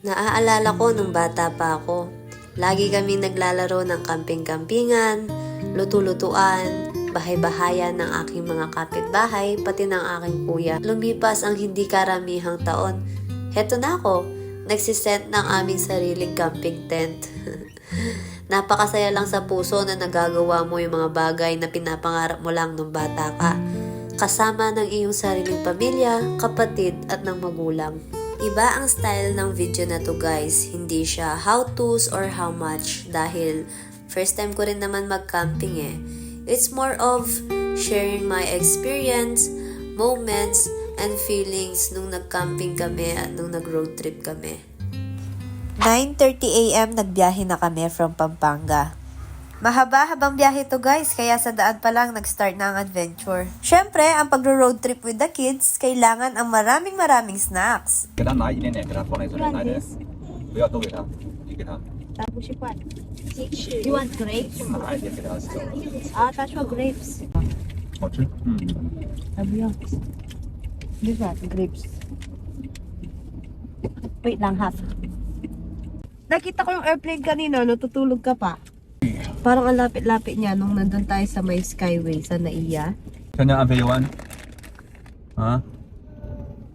Naaalala ko nung bata pa ako. Lagi kami naglalaro ng kamping-kampingan, lutu-lutuan, bahay-bahayan ng aking mga kapitbahay, pati ng aking kuya. Lumipas ang hindi karamihang taon. Heto na ako, nagsisent ng aming sariling camping tent. Napakasaya lang sa puso na nagagawa mo yung mga bagay na pinapangarap mo lang nung bata ka. Kasama ng iyong sariling pamilya, kapatid at ng magulang. Iba ang style ng video na to guys. Hindi siya how to's or how much dahil first time ko rin naman mag-camping eh. It's more of sharing my experience, moments, and feelings nung nag-camping kami at nung nag-road trip kami. 9.30am nagbiyahe na kami from Pampanga. Mahaba-habang biyahe to guys, kaya sa daan pa lang nag-start na ang adventure. Siyempre, ang pagro-road trip with the kids, kailangan ang maraming maraming snacks. Kailan na inin eh, kailan po na ito na inin eh. Buya to kita, hindi kita. Tapos si Kwan. You want grapes? Ah, hindi kita. That's for grapes. Ocho? Hmm. Abuya. This one, grapes. Wait lang, half. Nakita ko yung airplane kanina, natutulog ka pa. Parang ang lapit-lapit niya nung nandun tayo sa may skyway sa Naiya. 香蕉安培游玩啊，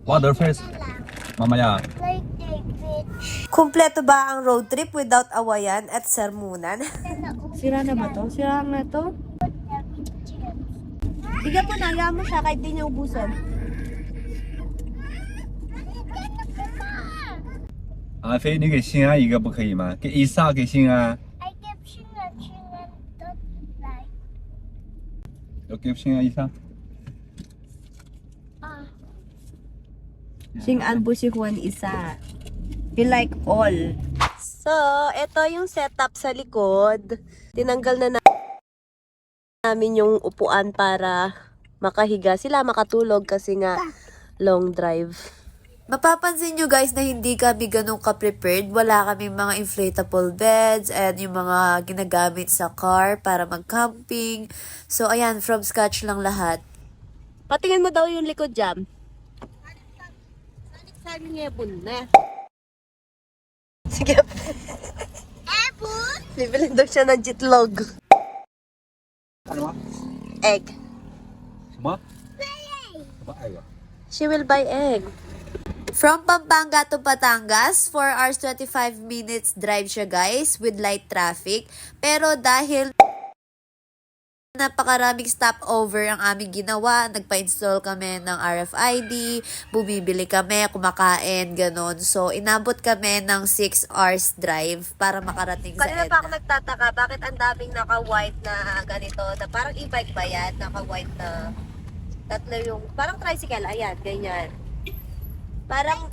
water first，妈妈呀， Kumpleto ba ang road trip without awayan at sermunan? Sira na ba to? Sira na to? Bigyan mo na, hayaan mo siya kahit di niya ubusan. 阿飞，你给心安一个不可以吗？给伊莎，给心安， Okay, ah. sing isa. Sing an po si Juan isa. He like all. So, ito yung setup sa likod. Tinanggal na namin yung upuan para makahiga sila, makatulog kasi nga long drive. Mapapansin nyo guys na hindi kami ganun ka-prepared. Wala kaming mga inflatable beds and yung mga ginagamit sa car para mag-camping. So ayan, from scratch lang lahat. Patingin mo daw yung likod jam. Sabi niya ebon na. Sige. Ebon? Bibili daw siya ng jitlog. Egg. Suma? Egg. She will buy egg. From Pampanga to Batangas, 4 hours 25 minutes drive siya guys with light traffic. Pero dahil napakaraming stopover ang aming ginawa, nagpa-install kami ng RFID, bumibili kami, kumakain, ganon. So, inabot kami ng 6 hours drive para makarating sa Kanina pa ako nagtataka, bakit ang daming naka-white na ganito, na parang e-bike ba yan? Naka-white na tatlo yung, parang tricycle, ayan, ganyan. Parang,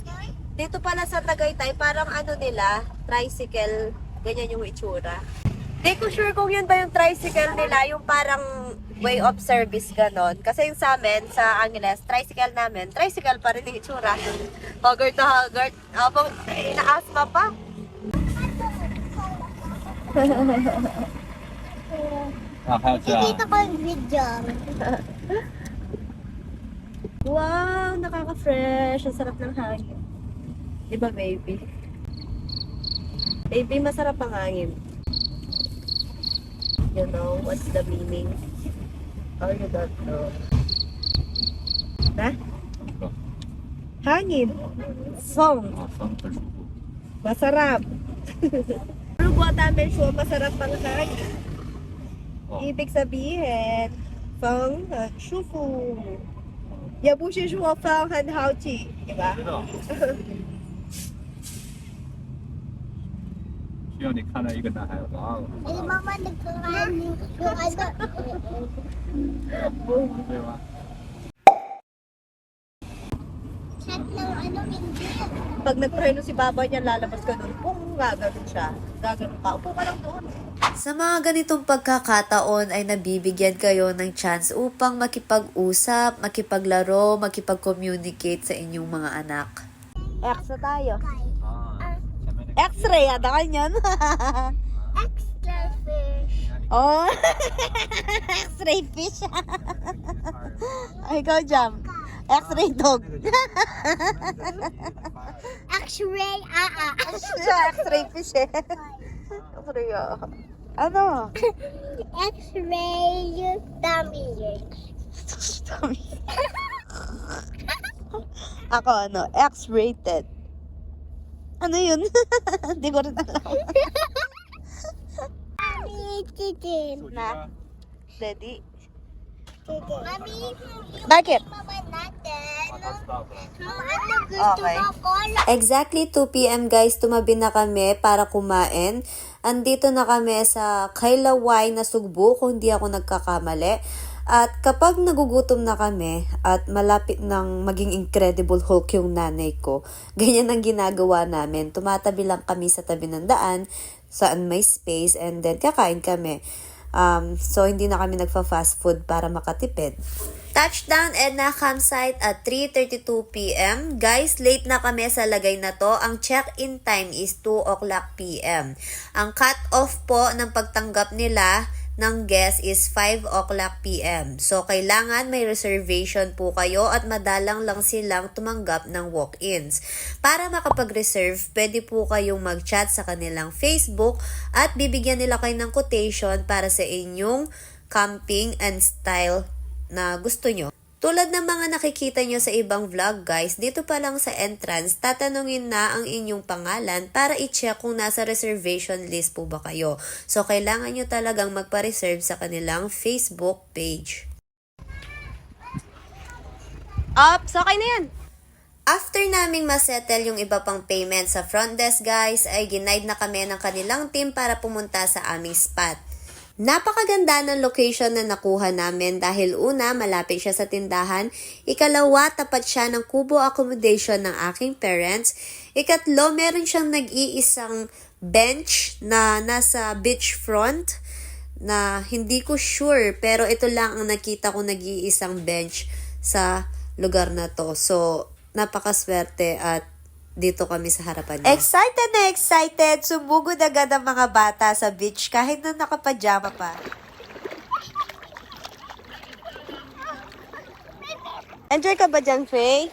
dito pala sa Tagaytay, parang ano nila, tricycle, ganyan yung itsura. Hindi ko sure kung yun ba yung tricycle nila, yung parang way of service ganon. Kasi yung sa amin, sa Angeles, tricycle namin, tricycle pa rin yung itsura. Hugger to hugger. Habang inaasma pa. Nakakatawa. Dito ko yung video. Wow, nakaka-fresh. Ang sarap ng hangin. Di baby? Baby, masarap ang hangin. You know what's the meaning? Or you don't know? Ha? Hangin. Song. Masarap. Rubo at amin siya, masarap ang hangin. Ibig sabihin, pang uh, shufu. Ya bu shi shuo fang han hao ji, di ba? 知道。需要你看到一个男孩子，哇哦， Ay, mama, nagkakain yung yung ano. 对吗？ Chat ng ano, hindi. Pag nag-try si baboy niya, lalabas ka doon, pum, gaganon siya. Gaganon ka. Upo ka lang doon. Sa mga ganitong pagkakataon ay nabibigyan kayo ng chance upang makipag-usap, makipaglaro, makipag-communicate sa inyong mga anak. Extra tayo. Ah, X-ray ah, ata kanyan. Extra fish. Oh. X-ray fish. Ay, ikaw, Jam. X-ray dog. X-ray, ah, ah. X-ray fish eh. X-ray, ah. Ano? X-ray dummy. Ako ano, X-rated. Ano yun? Hindi ko rin alam. Mami, chicken. Na? Daddy? Mami, Bakit? Okay. Exactly 2 p.m. guys, tumabi na kami para kumain. Andito na kami sa Kailaway na Sugbo kung di ako nagkakamali. At kapag nagugutom na kami at malapit ng maging Incredible Hulk yung nanay ko, ganyan ang ginagawa namin. Tumatabi lang kami sa tabi ng daan saan may space and then kakain kami. Um, so, hindi na kami nagfa-fast food para makatipid. Touchdown Edna campsite at 3.32pm. Guys, late na kami sa lagay na to. Ang check-in time is 2 o'clock p.m. Ang cut-off po ng pagtanggap nila ng guest is 5 o'clock p.m. So, kailangan may reservation po kayo at madalang lang silang tumanggap ng walk-ins. Para makapag-reserve, pwede po kayong mag-chat sa kanilang Facebook at bibigyan nila kayo ng quotation para sa inyong camping and style na gusto nyo. Tulad ng mga nakikita nyo sa ibang vlog guys, dito pa lang sa entrance, tatanungin na ang inyong pangalan para i-check kung nasa reservation list po ba kayo. So, kailangan nyo talagang magpa-reserve sa kanilang Facebook page. Up! So, okay na yan. After naming masettle yung iba pang payment sa front desk guys, ay ginaid na kami ng kanilang team para pumunta sa aming spot. Napakaganda ng location na nakuha namin dahil una, malapit siya sa tindahan. Ikalawa, tapat siya ng kubo accommodation ng aking parents. Ikatlo, meron siyang nag-iisang bench na nasa beachfront na hindi ko sure pero ito lang ang nakita ko nag-iisang bench sa lugar na to. So, napakaswerte at dito kami sa harapan niya. Excited na excited! Sumugod agad ang mga bata sa beach kahit na nakapajama pa. Enjoy ka ba dyan, Faye?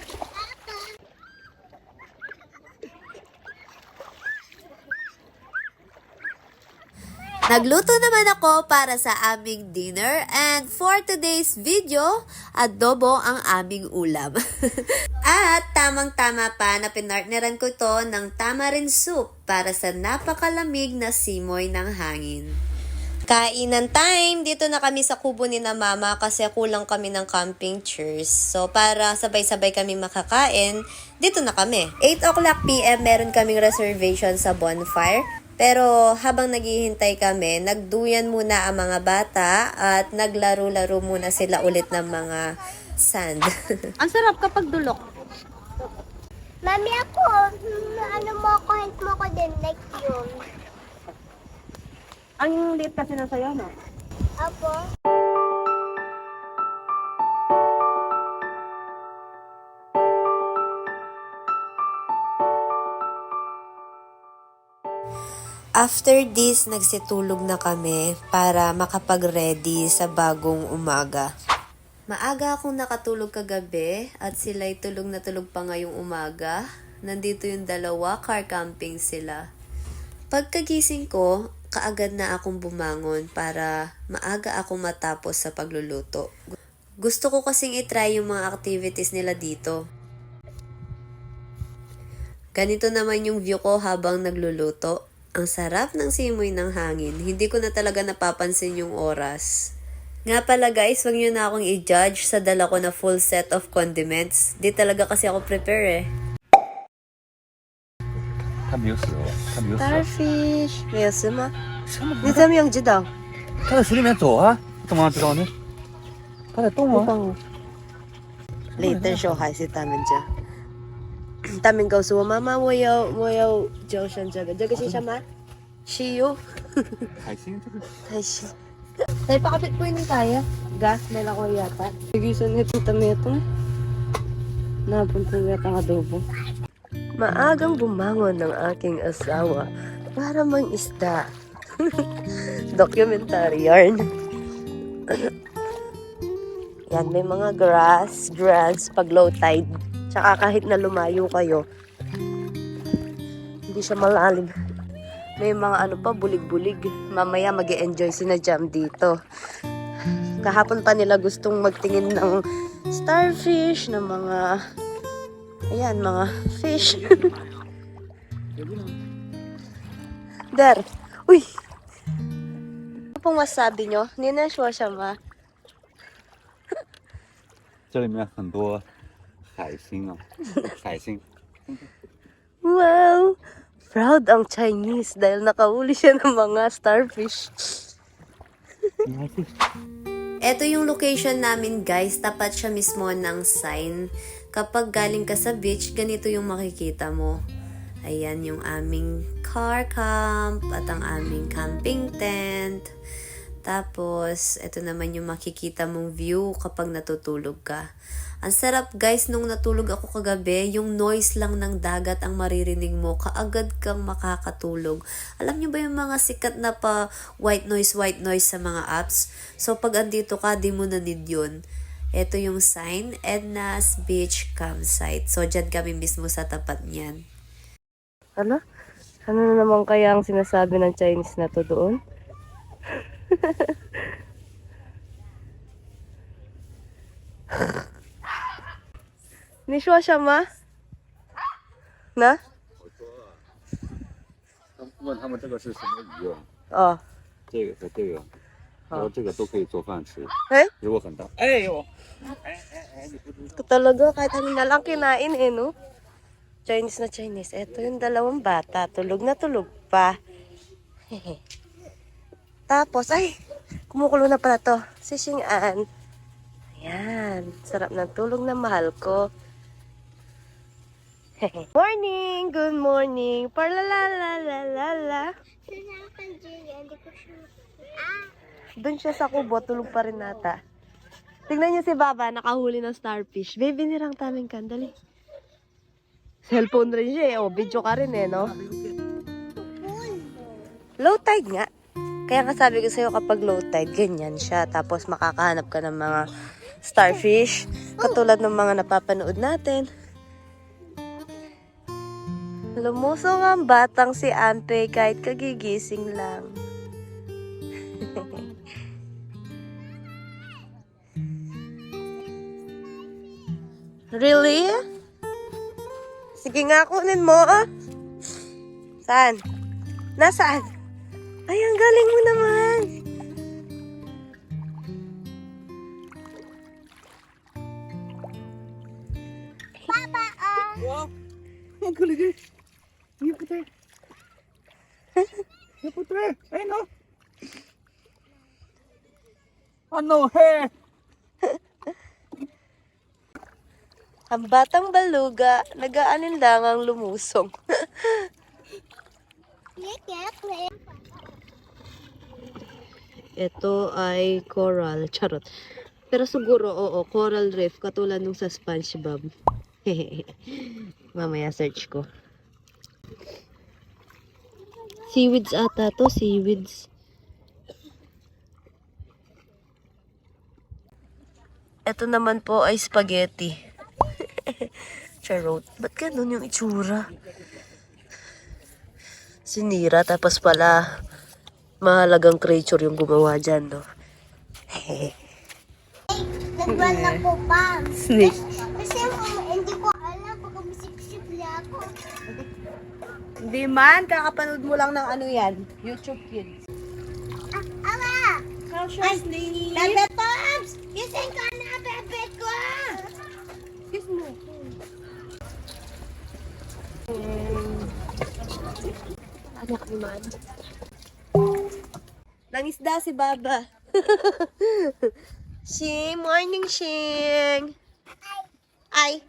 Nagluto naman ako para sa aming dinner and for today's video, adobo ang aming ulam. At tamang-tama pa na pinartneran ko to ng tamarind soup para sa napakalamig na simoy ng hangin. Kainan time! Dito na kami sa kubo ni na mama kasi kulang kami ng camping chairs. So, para sabay-sabay kami makakain, dito na kami. 8 o'clock p.m. meron kaming reservation sa bonfire. Pero habang naghihintay kami, nagduyan muna ang mga bata at naglaro-laro muna sila ulit ng mga sand. Ang sarap kapag dulok. Mami, ako, ano mo ako, help mo ko din, like yun. Ang liit kasi na sa'yo, no? Apo. After this, nagsitulog na kami para makapag-ready sa bagong umaga. Maaga akong nakatulog kagabi at sila'y tulog na tulog pa ngayong umaga. Nandito yung dalawa, car camping sila. Pagkagising ko, kaagad na akong bumangon para maaga akong matapos sa pagluluto. Gusto ko kasing itry yung mga activities nila dito. Ganito naman yung view ko habang nagluluto. Ang sarap ng simoy ng hangin. Hindi ko na talaga napapansin yung oras. Nga pala guys, wag nyo na akong i-judge sa dala ko na full set of condiments. Di talaga kasi ako prepare eh. Tabiyosu. Tabiyosu. Starfish. Mayasuma. Nizami yung jidaw. Tada surimi to ha? Ito mga tigaw ni. Tada to mo. Later show hai si tamin dyan. 他们告诉我妈妈，我要我要就选这个，这个是什么？西柚。海星这个 Ay, shit. Tayo pakapit po yun tayo. Gas, may lako yata. Nagisan nito tametong. Napunta yata ang adobo. Maagang bumangon ng aking asawa para mang isda. Documentary yarn. Yan, may mga grass, grass pag low tide. Tsaka kahit na lumayo kayo, hindi siya malalim. May mga ano pa, bulig-bulig. Mamaya mag enjoy si na Jam dito. Kahapon pa nila gustong magtingin ng starfish, ng mga, ayan, mga fish. Der, uy! Ano pong masabi nyo? Ninashwa siya ma. 这里面很多 sa icing, Wow! Proud ang Chinese dahil nakahuli siya ng mga starfish. Ito yung location namin guys. Tapat siya mismo ng sign. Kapag galing ka sa beach, ganito yung makikita mo. Ayan yung aming car camp at ang aming camping tent. Tapos, ito naman yung makikita mong view kapag natutulog ka. Ang sarap guys, nung natulog ako kagabi, yung noise lang ng dagat ang maririnig mo, kaagad kang makakatulog. Alam nyo ba yung mga sikat na pa white noise, white noise sa mga apps? So pag andito ka, di mo na need yun. Ito yung sign, Edna's Beach Campsite. So dyan kami mismo sa tapat niyan. Ano? Ano na naman kaya ang sinasabi ng Chinese na to doon? Nishwa siya ma? Na? 问他们这个是什么鱼啊？ Oh. 这个和这个，然后这个都可以做饭吃， Eh? 如果很大。哎呦， Ito talaga, kahit ano na lang kinain eh, no? Chinese na Chinese. Ito yung dalawang bata. Tulog na tulog pa. Tapos, ay, kumukulo na pala to. Si Xing An. Ayan, sarap ng tulog na mahal ko. morning! Good morning! Parlalalalalala. Doon siya sa kubo, tulog pa rin nata. Tingnan niyo si Baba, nakahuli ng starfish. Baby, nirang taming kandali. Cellphone rin siya eh. O, video ka rin eh, no? Low tide nga. Kaya nga sabi ko sa'yo kapag low tide, ganyan siya. Tapos makakahanap ka ng mga starfish. Katulad ng mga napapanood natin. Lumusong ang batang si Ampe kahit kagigising lang. Really? Sige nga, kunin mo ah. Saan? Nasaan? Ay, ang galing mo naman. Papa, ah! Wow, ang galing eh. Yung puti. Yung puti. Ay no. Ano he? Ang batang baluga, nag-aanin lang ang lumusong. Yak, yak. Ito ay coral, charot. Pero siguro, oo, coral reef, katulad nung sa Spongebob. Mamaya search ko. Seaweeds ata to, seaweeds. Ito naman po ay spaghetti. Charot. Ba't ganun yung itsura? Sinira, tapos pala mahalagang creature yung gumawa dyan, no? Nagwan na po, Pam. Snake. Kasi um, hindi ko alam pag umisip-sip niya ako. Hindi man, kakapanood mo lang ng ano yan, YouTube Kids. Ah, ala! Ay, snake! Bebe Pops! Gising ka na, bebe ko! Kiss mo. Anak ni man. Nangisda si Baba. Shing, morning, Shing. Ay.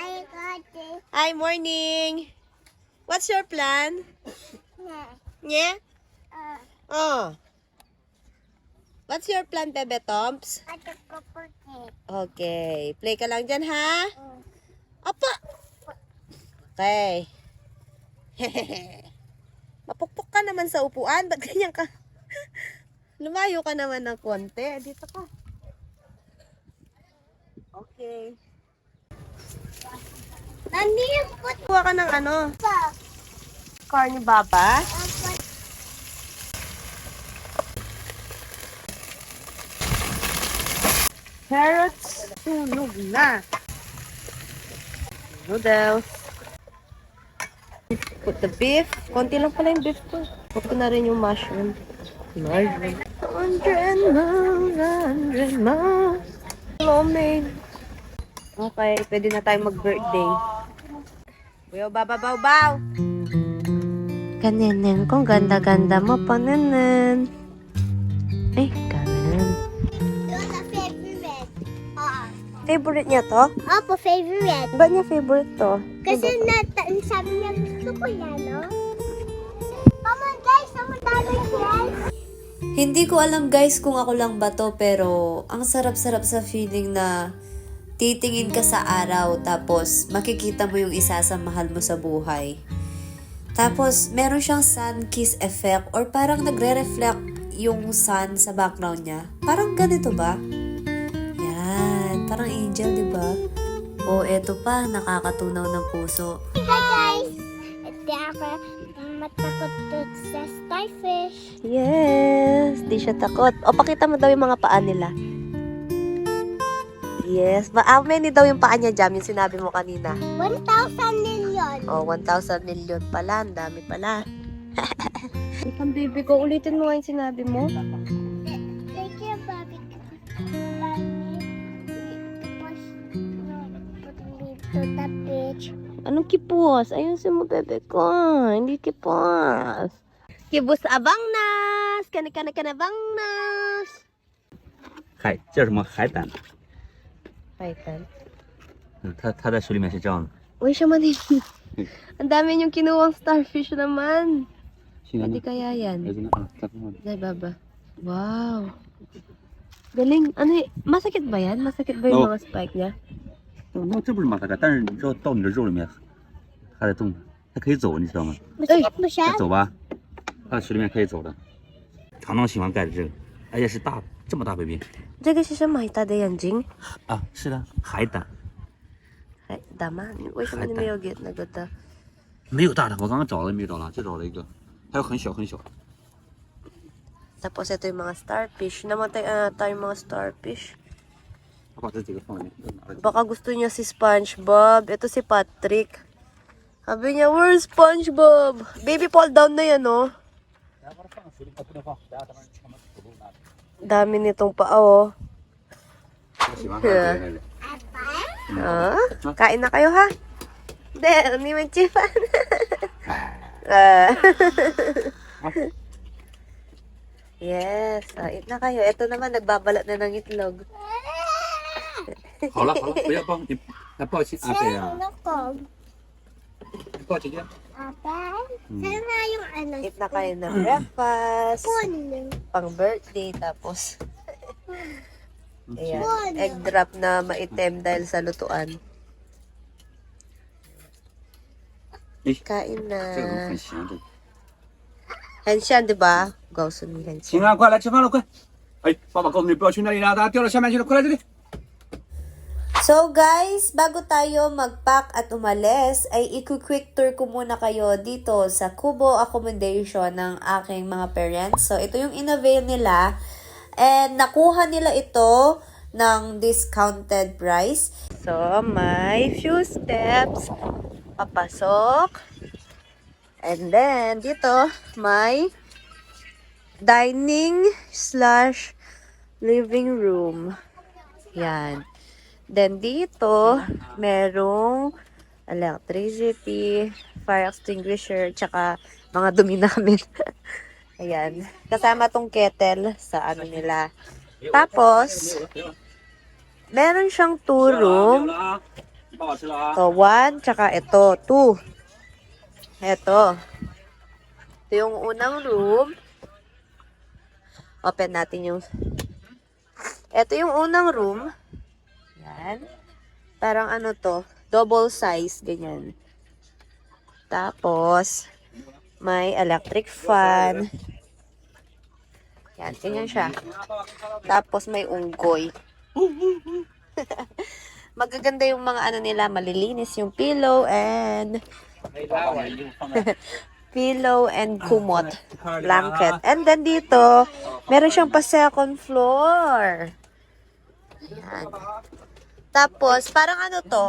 It. Ay, morning. What's your plan? Yeah. Yeah? Uh, Oh. What's your plan, Bebe puti. Okay. Play ka lang dyan, ha? Apa! Okay. Mapukpok ka naman sa upuan. Ba't ganyan ka? Lumayo ka naman ng konti. Dito ka. Okay. Mami, put Kuha ka ng ano? pa. Car ni Baba. Carrots. Sunog na. Noodles. Put the beef. Konti lang pala yung beef ko. Put ko na rin yung mushroom. Hundred miles, hundred miles. Hello, maid. Okay, pwede na tayo mag-birthday. Buyo, bababaw, baw! Kaninin kong ganda-ganda mo pa, nanan. Ay, kanan. Yun ang favorite. Oo. Favorite niya to? Opo, favorite. Ba't niya favorite to? Kasi nata sabi niya gusto ko yan, no? Mama, guys, naman tayo guys. Hindi ko alam guys kung ako lang ba to pero ang sarap-sarap sa feeling na titingin ka sa araw tapos makikita mo yung isa sa mahal mo sa buhay. Tapos meron siyang sun kiss effect or parang nagre-reflect yung sun sa background niya. Parang ganito ba? Yan, parang angel, di ba? O eto pa, nakakatunaw ng puso. Hi, guys. Ako matakot sa starfish. Yes, di siya takot. O, pakita mo daw yung mga paa nila. Yes, how many daw yung paa niya, Jam, yung sinabi mo kanina? 1,000 million. Oh, 1,000 million pala. Ang dami pala. Ikang baby ko, ulitin mo nga yung sinabi mo. Thank you, Bobby. to the beach. Anong kipos? Ayun si mo, bebe ko. Hindi kipos. Kibus abang nas! Kani kani kani bang nas! 海叫什么海胆？ Python. 嗯，它它在水里面是这样的。 Uy, siya man Ang dami yung kinuwang starfish naman. 现在 Pwede 呢？ kaya yan? 儿子呢？啊，在旁边。 Dai, baba. Wow. Galing. Ano y- masakit ba yan? Masakit ba yung Oh. mga spike niya? 那这不是马达盖，但是你知道到你的肉里面还在动，它可以走，你知道吗？哎，走吧，它在水里面可以走的。长螂喜欢盖的这个，而且是大这么大 baby。这个是什么？海的眼睛？啊，是的，海胆。海胆吗？为什么你没有给那个的？没有大的，我刚刚找了没有找了，就找了一个，还有很小很小的。aposay to mga starfish, namatay na tayo mga starfish. Baka gusto niya si SpongeBob. Ito si Patrick. Sabi niya, where's SpongeBob? Baby, fall down na yan, oh. Dami nitong paa, oh. Yeah. Ah, kain na kayo, ha? Hindi, hindi magchipan. Ah. yes, oh, eat na kayo. Ito naman, nagbabalat na ng itlog. 好了好了，不要抱你，来抱起阿北啊， Ano ko? 抱姐姐。 Aba? Saan nga yung ano? Eat na kayo ng breakfast, Spoon. pang birthday, tapos ayan, Spoon. egg drop na maitim dahil sa lutuan. Eh, Kain na. 这个很咸，这个。 Henshan, di ba? Gausun ni Henshan. 行啊，快来吃饭了，快！哎，爸爸告诉你不要去那里了，大家掉到下面去了，快来这里。 So guys, bago tayo mag-pack at umalis, ay i-quick tour ko muna kayo dito sa Kubo Accommodation ng aking mga parents. So ito yung in-avail nila and nakuha nila ito ng discounted price. So, may few steps. Papasok. And then, dito, may dining slash living room. Yan. Then dito, merong electricity, fire extinguisher, tsaka mga dumi namin. Ayan. Kasama tong kettle sa ano nila. Tapos, meron siyang two room. So, one, tsaka ito, two. Ito. Ito yung unang room. Open natin yung... Ito yung unang room. Yan. Parang ano to, double size, ganyan. Tapos, may electric fan. Yan, ganyan siya. Tapos may unggoy. magaganda yung mga ano nila, malilinis yung pillow and pillow and kumot blanket. And then dito, meron siyang pa second floor. Ayan. Tapos, parang ano to?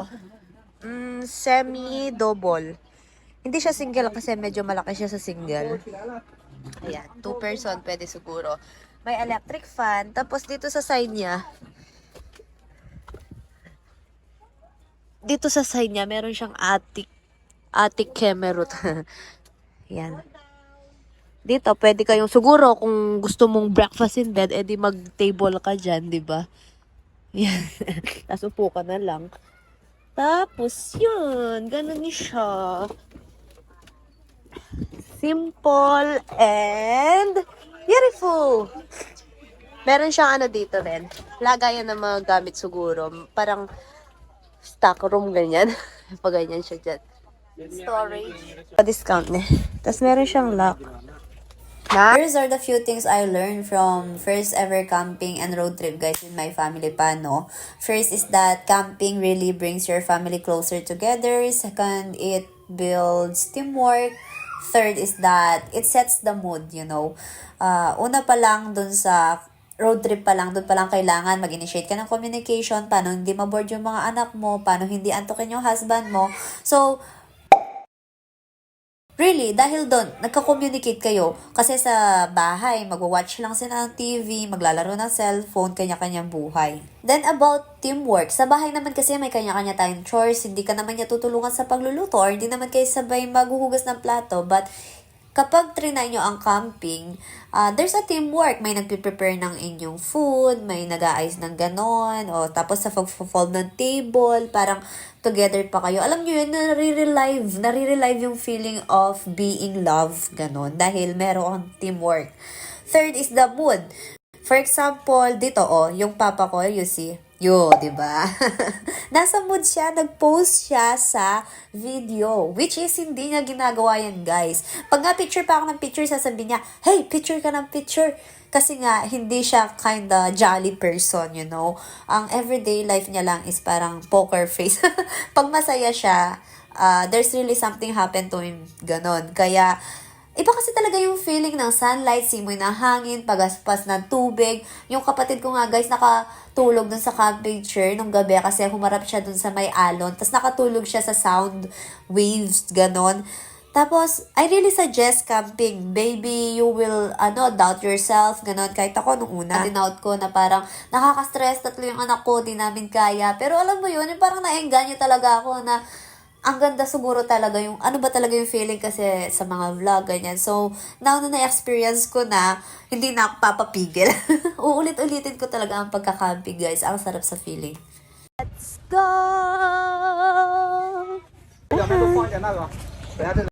Mm, semi-double. Hindi siya single kasi medyo malaki siya sa single. Ayan, two person pwede siguro. May electric fan. Tapos dito sa side niya, dito sa side niya, meron siyang attic, attic kemerut. Yan. Dito, pwede kayong, siguro, kung gusto mong breakfast in bed, edi mag-table ka dyan, di ba? Yan. Tapos upo ka na lang. Tapos, yun. Ganun siya. Simple and beautiful. Meron siyang ano dito rin. Lagayan ng mga gamit siguro. Parang stock room ganyan. Pag ganyan siya dyan. Storage. Pa-discount na. Tapos meron siyang lock. Na? Here's are the few things I learned from first ever camping and road trip guys in my family pa, no? First is that camping really brings your family closer together. Second, it builds teamwork. Third is that it sets the mood, you know. Uh, una pa lang dun sa road trip pa lang, dun pa lang kailangan mag-initiate ka ng communication, paano hindi maboard yung mga anak mo, paano hindi antokin yung husband mo. So, Really, dahil doon, nagka-communicate kayo. Kasi sa bahay, magwa-watch lang sila ng TV, maglalaro ng cellphone, kanya-kanyang buhay. Then about teamwork, sa bahay naman kasi may kanya-kanya tayong chores, hindi ka naman niya tutulungan sa pagluluto or hindi naman kayo sabay maghuhugas ng plato. But kapag trinay nyo ang camping, ah, there's a teamwork. May nagpe-prepare ng inyong food, may nag-aayos ng ganon, o tapos sa pag-fold ng table, parang together pa kayo. Alam nyo yun, nare-relive, nare-relive yung feeling of being love, ganon, dahil meron teamwork. Third is the mood. For example, dito oh, yung papa ko, you see, yo, di ba? Nasa mood siya, nag-post siya sa video, which is hindi niya ginagawa yan, guys. Pag nga picture pa ako ng picture, sasabihin niya, hey, picture ka ng picture. Kasi nga, hindi siya kinda jolly person, you know. Ang everyday life niya lang is parang poker face. Pag masaya siya, uh, there's really something happen to him. Ganon. Kaya, Iba kasi talaga yung feeling ng sunlight, simoy ng hangin, pagaspas ng tubig. Yung kapatid ko nga guys, nakatulog dun sa camping chair nung gabi kasi humarap siya dun sa may alon. Tapos nakatulog siya sa sound waves, ganon. Tapos, I really suggest camping. Baby, you will, ano, doubt yourself, ganon. Kahit ako nung una, dinout ko na parang nakaka-stress, tatlo yung anak ko, di namin kaya. Pero alam mo yun, yung parang naengganyo talaga ako na ang ganda siguro talaga yung, ano ba talaga yung feeling kasi sa mga vlog, ganyan. So, now na na-experience ko na, hindi na ako papapigil. Uulit-ulitin ko talaga ang pagkakamping, guys. Ang sarap sa feeling. Let's go!